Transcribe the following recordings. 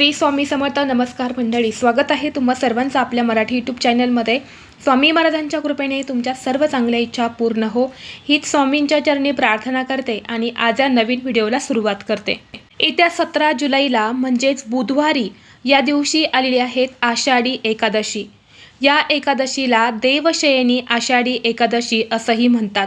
श्री स्वामी समर्थ नमस्कार मंडळी स्वागत आहे तुम्हा सर्वांचं आपल्या मराठी यूट्यूब चॅनलमध्ये स्वामी महाराजांच्या कृपेने तुमच्या सर्व चांगल्या इच्छा पूर्ण हो. हीच स्वामींच्या चरणी प्रार्थना करते आणि आज या नवीन व्हिडिओला सुरुवात करते. येत्या सतरा जुलैला म्हणजेच बुधवारी या दिवशी आलेली आहेत आषाढी एकादशी. या एकादशीला देवशयनी आषाढी एकादशी असंही म्हणतात.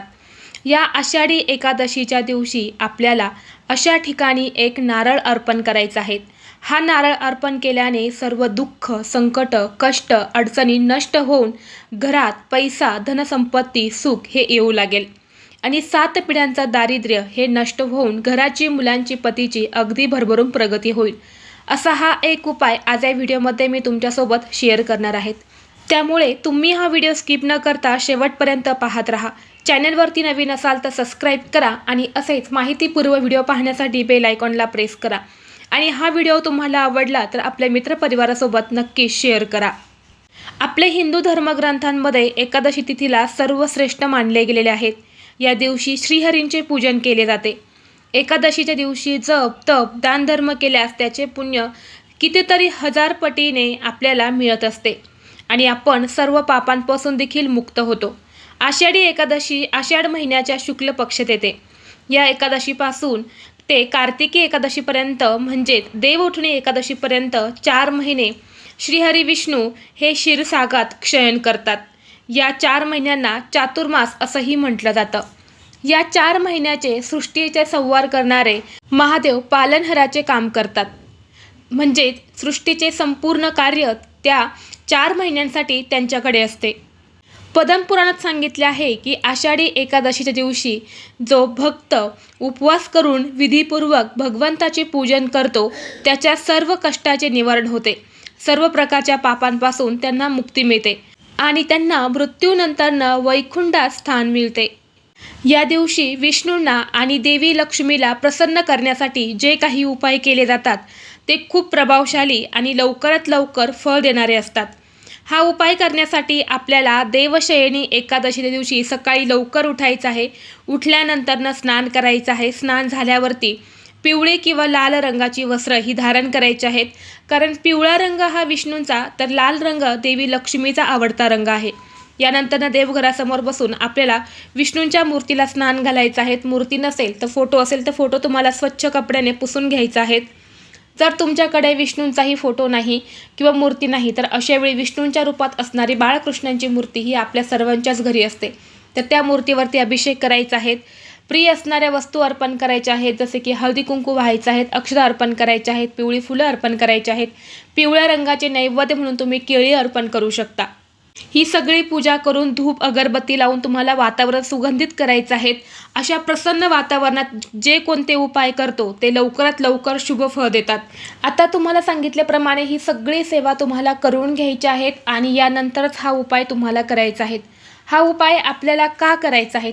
या आषाढी एकादशीच्या दिवशी आपल्याला अशा ठिकाणी एक नारळ अर्पण करायचं आहे. हा नारळ अर्पण केल्याने सर्व दुःख संकट कष्ट अडचणी नष्ट होऊन घरात पैसा धनसंपत्ती सुख हे येऊ लागेल. आणि सात पिढ्यांचा दारिद्र्य हे नष्ट होऊन घराची मुलांची पतीची अगदी भरभरून प्रगती होईल. असा हा एक उपाय आज या व्हिडिओमध्ये मी तुमच्यासोबत शेअर करणार आहेत त्यामुळे तुम्ही हा व्हिडिओ स्किप न करता शेवटपर्यंत पाहत राहा. चॅनलवरती नवीन असाल तर सबस्क्राईब करा आणि असेच माहितीपूर्व व्हिडिओ पाहण्यासाठी बेल आयकॉनला प्रेस करा. आणि हा व्हिडिओ तुम्हाला आवडला तर आपल्या मित्रपरिवारासोबत नक्की शेअर करा. आपले हिंदू धर्मग्रंथांमध्ये एकादशी तिथीला सर्वश्रेष्ठ मानले गेलेले आहेत. या दिवशी श्रीहरींचे पूजन केले जाते. एकादशीच्या दिवशी जप तप दानधर्म केल्यास त्याचे पुण्य कितीतरी हजार पटीने आपल्याला मिळत असते. आणि आपण सर्व पापांपासून देखील मुक्त होतो. आषाढी एकादशी आषाढ महिन्याच्या शुक्ल पक्षात येते. या एकादशीपासून ते कार्तिकी एकादशीपर्यंत म्हणजेच देवउठणी एकादशीपर्यंत चार महिने श्रीहरी विष्णू हे क्षीरसागात क्षयन करतात. या चार महिन्यांना चातुर्मास असंही म्हटलं जातं. या चार महिन्याचे सृष्टीचे संवार करणारे महादेव पालनहराचे काम करतात. म्हणजेच सृष्टीचे संपूर्ण कार्य त्या चार महिन्यांसाठी त्यांच्याकडे असते. पदमपुराणात सांगितले आहे की आषाढी एकादशीच्या दिवशी जो भक्त उपवास करून विधीपूर्वक भगवंताचे पूजन करतो त्याच्या सर्व कष्टाचे निवारण होते. सर्व प्रकारच्या पापांपासून त्यांना मुक्ती मिळते आणि त्यांना मृत्यूनंतरनं वैकुंठात स्थान मिळते. या दिवशी विष्णूंना आणि देवी लक्ष्मीला प्रसन्न करण्यासाठी जे काही उपाय केले जातात ते खूप प्रभावशाली आणि लवकरात लवकर फळ देणारे असतात. हा उपाय करण्यासाठी आपल्याला देवशयनी एकादशीच्या दिवशी सकाळी लवकर उठायचं आहे. उठल्यानंतरनं स्नान करायचं आहे. स्नान झाल्यावरती पिवळे किंवा लाल रंगाची वस्त्र ही धारण करायची आहेत. कारण पिवळा रंग हा विष्णूंचा तर लाल रंग देवी लक्ष्मीचा आवडता रंग आहे. यानंतरनं देवघरासमोर बसून आपल्याला विष्णूंच्या मूर्तीला स्नान घालायचं आहेत मूर्ती नसेल तर फोटो असेल तर फोटो तुम्हाला स्वच्छ कपड्याने पुसून घ्यायचा आहेत जर तुमच्याकडे विष्णूंचाही फोटो नाही किंवा मूर्ती नाही तर अशावेळी विष्णूंच्या रूपात असणारी बाळकृष्णांची मूर्ती ही आपल्या सर्वांच्याच घरी असते. तर त्या मूर्तीवरती अभिषेक करायचा आहेत प्रिय असणाऱ्या वस्तू अर्पण करायच्या आहेत जसे की हळदी कुंकू व्हायचं आहेत अक्षर अर्पण करायचे आहेत पिवळी फुलं अर्पण करायची आहेत. पिवळ्या रंगाचे नैवेद्य म्हणून तुम्ही केळी अर्पण करू शकता. ही सगळी पूजा करून धूप अगरबत्ती लावून तुम्हाला वातावरण सुगंधित करायचं आहे. अशा प्रसन्न वातावरणात जे कोणते उपाय करतो ते लवकरात लवकर शुभ फळ देतात. आता तुम्हाला सांगितल्याप्रमाणे ही सगळी सेवा तुम्हाला करून घ्यायची आहेत आणि यानंतरच हा उपाय तुम्हाला करायचा आहे. हा उपाय आपल्याला का करायचा आहे?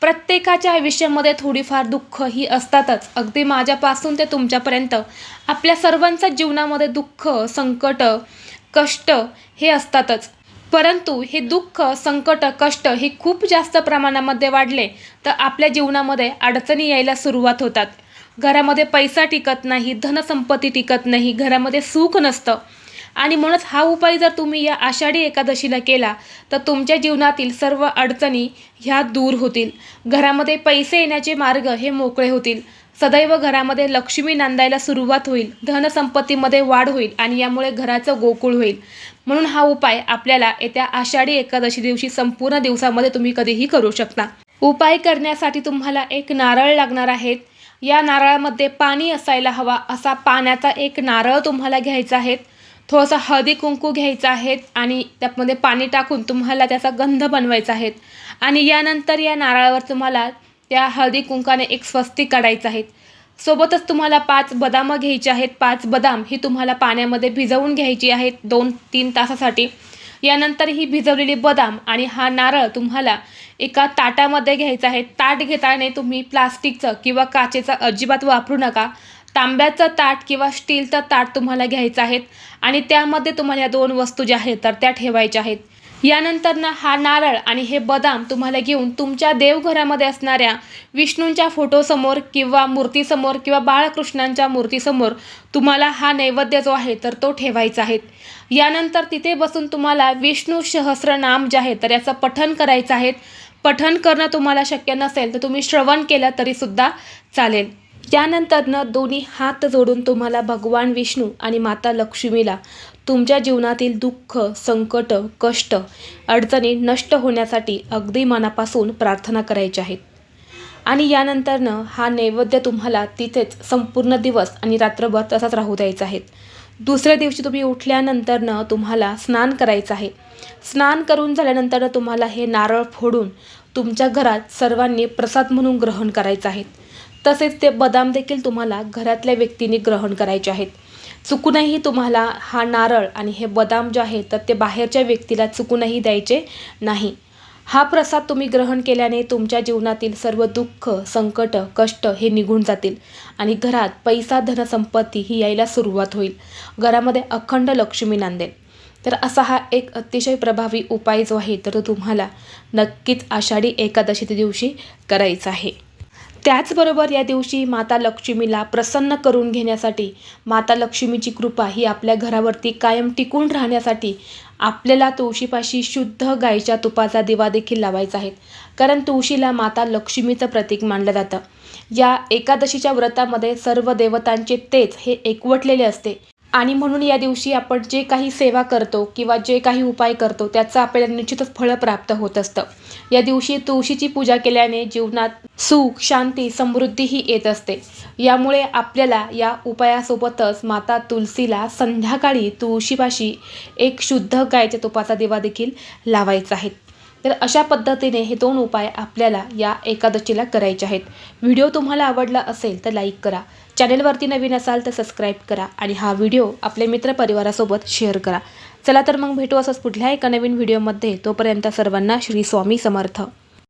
प्रत्येकाच्या आयुष्यामध्ये थोडीफार दुःख ही असतातच. अगदी माझ्यापासून ते तुमच्यापर्यंत. आपल्या सर्वांच्या जीवनामध्ये दुःख संकट कष्ट हे असतातच. परंतु हे दुःख संकट कष्ट हे खूप जास्त प्रमाणामध्ये वाढले तर आपल्या जीवनामध्ये अडचणी यायला सुरुवात होतात. घरामध्ये पैसा टिकत नाही धनसंपत्ती टिकत नाही घरामध्ये सुख नसतं. आणि म्हणूनच हा उपाय जर तुम्ही या आषाढी एकादशीला केला तर तुमच्या जीवनातील सर्व अडचणी ह्या दूर होतील. घरामध्ये पैसे येण्याचे मार्ग हे मोकळे होतील. सदैव घरामध्ये लक्ष्मी नांदायला सुरुवात होईल धनसंपत्तीमध्ये वाढ होईल आणि यामुळे घराचं गोकुळ होईल. म्हणून हा उपाय आपल्याला येत्या आषाढी एकादशी दिवशी संपूर्ण दिवसामध्ये तुम्ही कधीही करू शकता. उपाय करण्यासाठी तुम्हाला एक नारळ लागणार आहेत. या नारळामध्ये पाणी असायला हवा असा पाण्याचा एक नारळ तुम्हाला घ्यायचा आहे. थोडासा हळदी कुंकू घ्यायचा आहे आणि त्यामध्ये पाणी टाकून तुम्हाला त्याचा गंध बनवायचा आहे. आणि यानंतर या नारळावर तुम्हाला त्या हळदी कुंकाने एक स्वस्तिक काढायचं आहे सोबतच तुम्हाला पाच बदामं घ्यायची आहेत. पाच बदाम ही तुम्हाला पाण्यामध्ये भिजवून घ्यायची आहेत. दोन तीन तासासाठी. यानंतर ही भिजवलेली बदाम आणि हा नारळ तुम्हाला एका ताटामध्ये घ्यायचा आहे. ताट घेताना तुम्ही प्लास्टिकचं किंवा काचेचं अजिबात वापरू नका. तांब्याचं ताट किंवा स्टीलचं ताट तुम्हाला घ्यायचं आहे आणि त्यामध्ये तुम्हाला या दोन वस्तू ज्या आहेत तर त्या ठेवायच्या आहेत. यानंतर ना हा नारळ आणि हे बदाम तुम्हाला घेऊन तुमच्या देवघरामध्ये असणाऱ्या विष्णूंच्या फोटोसमोर किंवा मूर्तीसमोर किंवा बाळकृष्णांच्या मूर्तीसमोर तुम्हाला हा नैवेद्य जो आहे तर तो ठेवायचा आहे. यानंतर तिथे बसून तुम्हाला विष्णू सहस्रनाम जे आहे तर याचं पठण करायचं आहे. पठण करणं तुम्हाला शक्य नसेल तर तुम्ही श्रवण केलं तरीसुद्धा चालेल. त्यानंतरनं दोन्ही हात जोडून तुम्हाला भगवान विष्णू आणि माता लक्ष्मीला तुमच्या जीवनातील दुःख संकट कष्ट अडचणी नष्ट होण्यासाठी अगदी मनापासून प्रार्थना करायच्या आहेत. आणि यानंतरनं हा नैवेद्य तुम्हाला तिथेच संपूर्ण दिवस आणि रात्रभर तसाच राहू द्यायचा आहे. दुसऱ्या दिवशी तुम्ही उठल्यानंतरनं तुम्हाला स्नान करायचं आहे. स्नान करून झाल्यानंतरनं तुम्हाला हे नारळ फोडून तुमच्या घरात सर्वांनी प्रसाद म्हणून ग्रहण करायचं आहे. तसेच ते बदाम देखील तुम्हाला घरातल्या व्यक्तीने ग्रहण करायचे आहेत. चुकूनही तुम्हाला हा नारळ आणि हे बदाम जे आहे तर ते बाहेरच्या व्यक्तीला चुकूनही द्यायचे नाही. हा प्रसाद तुम्ही ग्रहण केल्याने तुमच्या जीवनातील सर्व दुःख संकट कष्ट हे निघून जातील आणि घरात पैसा धनसंपत्ती ही यायला सुरुवात होईल. घरामध्ये अखंड लक्ष्मी नांदेल. तर असा हा एक अतिशय प्रभावी उपाय जो आहे तर तो तुम्हाला नक्कीच आषाढी एकादशी दिवशी करायचा आहे. त्याचबरोबर या दिवशी माता लक्ष्मीला प्रसन्न करून घेण्यासाठी माता लक्ष्मीची कृपा ही आपल्या घरावरती कायम टिकून राहण्यासाठी आपल्याला तुळशीपाशी शुद्ध गायीच्या तुपाचा दिवा देखील लावायचा आहे. कारण तुळशीला माता लक्ष्मीचं प्रतीक मानलं जातं. या एकादशीच्या व्रतामध्ये सर्व देवतांचे तेच हे एकवटलेले असते. आणि म्हणून या दिवशी आपण जे काही सेवा करतो किंवा जे काही उपाय करतो त्याचं आपल्याला निश्चितच फळ प्राप्त होत असतं. या दिवशी तुळशीची पूजा केल्याने जीवनात सुख शांती समृद्धीही येत असते. यामुळे आपल्याला या उपायासोबतच माता तुलसीला संध्याकाळी तुळशीपाशी एक शुद्ध गायच्या तुपाचा दिवा देखील लावायचा आहे. तर अशा पद्धतीने हे दोन उपाय आपल्याला या एकादशीला करायचे आहेत. व्हिडिओ तुम्हाला आवडला असेल तर लाईक करा. चॅनेलवरती नवीन असाल तर सबस्क्राईब करा आणि हा व्हिडिओ आपल्या मित्रपरिवारासोबत शेअर करा. चला तर मग भेटू असंच पुढल्या एका नवीन व्हिडिओमध्ये. तोपर्यंत सर्वांना श्री स्वामी समर्थ.